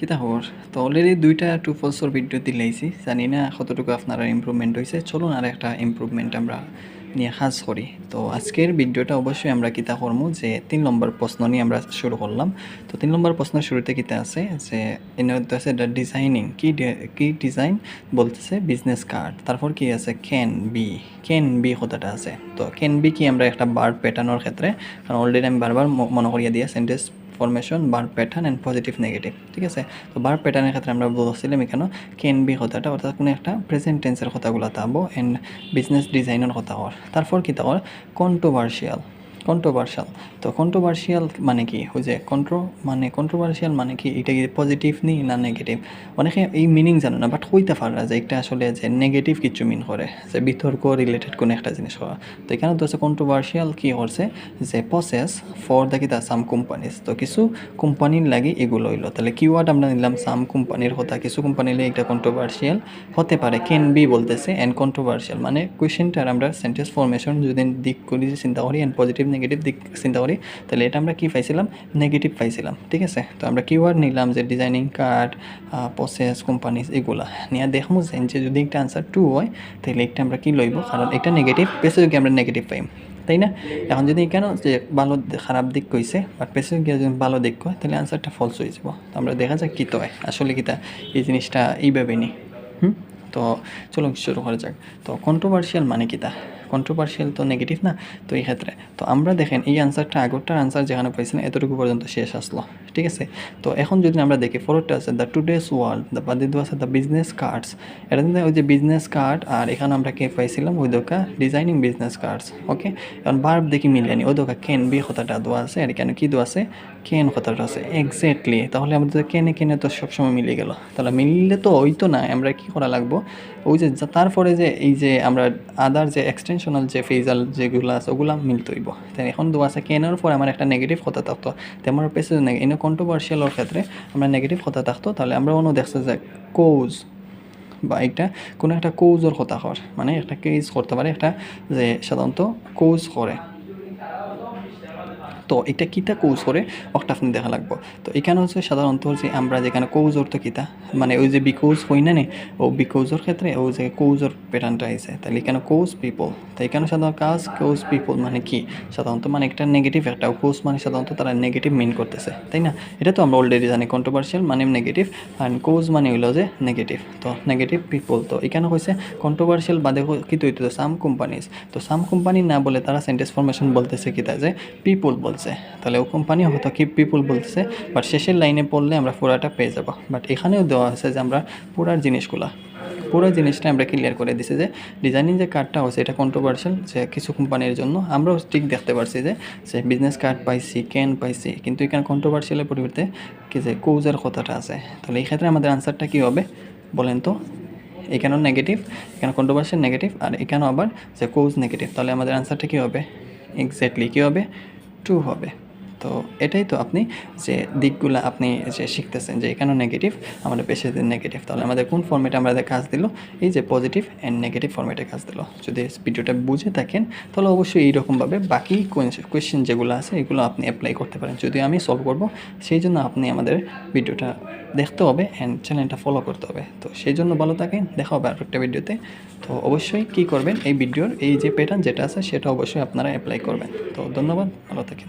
কিতা খবর তো অলরেডি দুইটা টু ফলসর ভিডিও দিলাইছি জানি না কতটুকু আপনারা ইম্প্রুভমেন্ট হয়েছে চলুন আর একটা ইম্প্রুভমেন্ট আমরা নিয়ে কাজ করি। তো আজকের ভিডিওটা অবশ্যই আমরা কিতা করব যে তিন নম্বর প্রশ্ন নিয়ে আমরা শুরু করলাম। তো তিন নম্বর প্রশ্ন শুরুতে কিতা আছে? যে এনে আছে ডিজাইনিং কি কি ডিজাইন বলতেছে বিজনেস কার্ড তারপর কি আছে? ক্যান বি ক্যান বি কথাটা আছে। তো ক্যান বি কি আমরা একটা বার্ড প্যাটার্নের ক্ষেত্রে কারণ অলরেডি আমি বারবার মনে করিয়ে দিয়ে সেন্টেন্স ফরমেশন বার প্যাটার্ন অ্যান্ড পজিটিভ নেগেটিভ ঠিক আছে? তো বার প্যাটার্নের ক্ষেত্রে আমরা বলছিলাম এখানে ক্যান বি কথাটা, অর্থাৎ কোনো একটা প্রেজেন্ট টেন্সের কথাগুলো তাবো অ্যান্ড বিজনেস ডিজাইনের কথা হওয়ার। তারপর কী তাহর কন্ট্রোভার্সিয়াল কন্ট্রোভার্সিয়াল তো কন্ট্রোভার্সিয়াল মানে কি? ওই যে কন্ট্রো মানে কন্ট্রোভার্সিয়াল মানে কি? এটা কি পজিটিভ নি না নেগেটিভ অনেকে এই মিনিং জানো না বাট কইতে পারা যে এটা আসলে যে নেগেটিভ কিছু মিন করে, যে বিতর্ক রিলেটেড কোনো একটা জিনিস করা তো এখানে তো হচ্ছে কন্ট্রোভার্সিয়াল কি করছে যে প্রসেস ফর দ্য কিতা সাম কোম্পানিজ তো কিছু কোম্পানির লাগে এগুলো হইল। তাহলে কিওয়ার্ড আমরা নিলাম সাম কোম্পানির কথা। কিছু কোম্পানির লাগে এটা কন্ট্রোভার্সিয়াল হতে পারে ক্যান বি বলতেছে অ্যান্ড কন্ট্রোভার্সিয়াল মানে কোয়েশ্চেনটার আমরা সেন্টেন্স ফরমেশন যদি দিক করি, চিন্তা করি অ্যান্ড পজিটিভ নেগেটিভ দিক চিন্তা করি, তাহলে এটা আমরা কি পাইছিলাম? নেগেটিভ পাইছিলাম, ঠিক আছে? তো আমরা কিওয়ার্ড নিলাম যে ডিজাইনিং কার্ড প্রসেস কোম্পানিজ এগুলা। নিয়ে দেখব যে যদি একটা আনসার টু হয়, তাহলে একটা আমরা কি লইব? কারণ এটা নেগেটিভ পেছে যদি আমরা নেগেটিভ পাইম, তাই না? এখন যদি কেন যে ভালো খারাপ দিক কইছে বাট পেছে গিয়ে যদি ভালো দিক কয়, তাহলে আনসারটা ফলস হয়ে যাব। তো আমরা দেখা যাক কী তো হয় আসলে কিতা এই জিনিসটা এইভাবে নি হুম? তো চলো শুরু করা যাক। তো কন্ট্রোভার্সিয়াল মানে কিতা কন্ট্রোভার্সিয়াল তো নেগেটিভ না, তো এই ক্ষেত্রে। তো আমরা দেখেন, এই আনসারটা আগরটার আনসার যেখানে পাইছিলাম এতটুকু পর্যন্ত শেষ আসলো, ঠিক আছে? তো এখন যদি আমরা দেখি ফোরটা আছে দ্য টুডেস ওয়ার্ল্ড দ্য বাদে আছে দ্য বিজনেস কার্ডস এটা কিন্তু ওই যে বিজনেস কার্ড আর এখানে আমরা কে পাইছিলাম? ওই দোকা ডিজাইনিং বিজনেস কার্ডস ওকে এখন বার্ব দেখি মিলেনি ওই দোকা কেন বি কথাটা দেওয়া আছে, আর কেন কি দেওয়া আছে? কেন কথাটা আছে এক্স্যাক্টলি তাহলে আমাদের কেনে কেনে তো সবসময় মিলে গেল। তাহলে মিললে তো ওই তো না আমরা কি করা লাগবো? ওই যে, তারপরে যে, এই যে আমরা আদার যে এক্সটেনশনাল যে ফেজাল যেগুলো আছে, ওগুলো মিলতে হইব। তাই এখন দু আছে, কেনার পর আমার একটা নেগেটিভ কথা থাকতো। তেমন পেছে এনে কন্ট্রোভার্সিয়ালের ক্ষেত্রে আমরা নেগেটিভ কথা থাকতো, তাহলে আমরা অন্য দেখছে যে কোজ বা একটা কোনো একটা কৌজর কথা কর মানে একটা কেজ করতে পারে, একটা যে সাধারণত কৌজ করে। তো এটা কিতা করে একটা আপনি দেখা লাগবো। তো এখানে হচ্ছে সাধারণত হচ্ছে আমরা যেখানে কৌজ অর্থ কিতা মানে ওই যে বিকৌজ হই না ও বিকৌজর ক্ষেত্রে ওই যে কৌজর প্যাটার্নটা আইছে। তাহলে এখানে কৌজ পিপল তো এখানে সাধারণত কাজ কৌজ পিপল মানে কি? সাধারণত মানে একটা নেগেটিভ একটা কৌজ মানে সাধারণত তারা নেগেটিভ মিন করতেছে, তাই না? এটা তো আমরা অলরেডি জানি কন্ট্রোভার্সিয়াল মানে নেগেটিভ অ্যান্ড কৌজ মানে হইল যে নেগেটিভ তো নেগেটিভ পিপল তো এখানে হয়েছে কন্ট্রোভার্সিয়াল বাদে কি তৈরি তো সাম কোম্পানিজ তো সাম কোম্পানি না বলে তারা সেন্টেন্স ফরমেশন বলতেছে কিতা যে পিপল বলছে। তাহলে ও কোম্পানি হয়তো কি পিপুল বলতেছে বাট শেষের লাইনে পড়লে আমরা পুরাটা পেয়ে যাব। বাট এখানেও দেওয়া আছে যে আমরা পুরার জিনিসগুলা পুরো জিনিসটা আমরা ক্লিয়ার করে দিছি যে ডিজাইনিং যে কার্ডটা হচ্ছে এটা কন্ট্রোভার্সিয়াল যে কিছু কোম্পানির জন্য। আমরাও ঠিক দেখতে পারছি যে যে বিজনেস কার্ড পাইছি ক্যান পাইছি, কিন্তু এখানে কন্ট্রোভার্সিয়ালের পরিবর্তে কি যে কৌজের কথাটা আছে। তাহলে এই ক্ষেত্রে আমাদের আনসারটা কী হবে? বলেন তো। এখানেও নেগেটিভ এখানে কন্ট্রোভার্সিয়াল নেগেটিভ আর এখানেও আবার যে কোজ নেগেটিভ তাহলে আমাদের আনসারটা কী হবে? এক্স্যাক্টলি কী হবে? টু হবে। তো এটাই তো আপনি যে দিকগুলো আপনি যে শিখতেছেন যে এখানেও নেগেটিভ আমাদের পেশে নেগেটিভ তাহলে আমাদের কোন ফর্মেটে আমাদের কাজ দিল? এই যে পজিটিভ অ্যান্ড নেগেটিভ ফর্মেটে কাজ দিল। যদি ভিডিওটা বুঝে থাকেন, তাহলে অবশ্যই এইরকমভাবে বাকি কোয়েশ্চেন যেগুলো আছে, এগুলো আপনি অ্যাপ্লাই করতে পারেন। যদি আমি সলভ করব, সেই জন্য আপনি আমাদের ভিডিওটা দেখতে হবে অ্যান্ড চ্যানেলটা ফলো করতে হবে। তো সেই জন্য ভালো থাকেন, দেখা হবে আর একটা ভিডিওতে। তো অবশ্যই কী করবেন? এই ভিডিওর এই যে প্যাটার্ন যেটা আছে, সেটা অবশ্যই আপনারা অ্যাপ্লাই করবেন। তো ধন্যবাদ, ভালো থাকেন।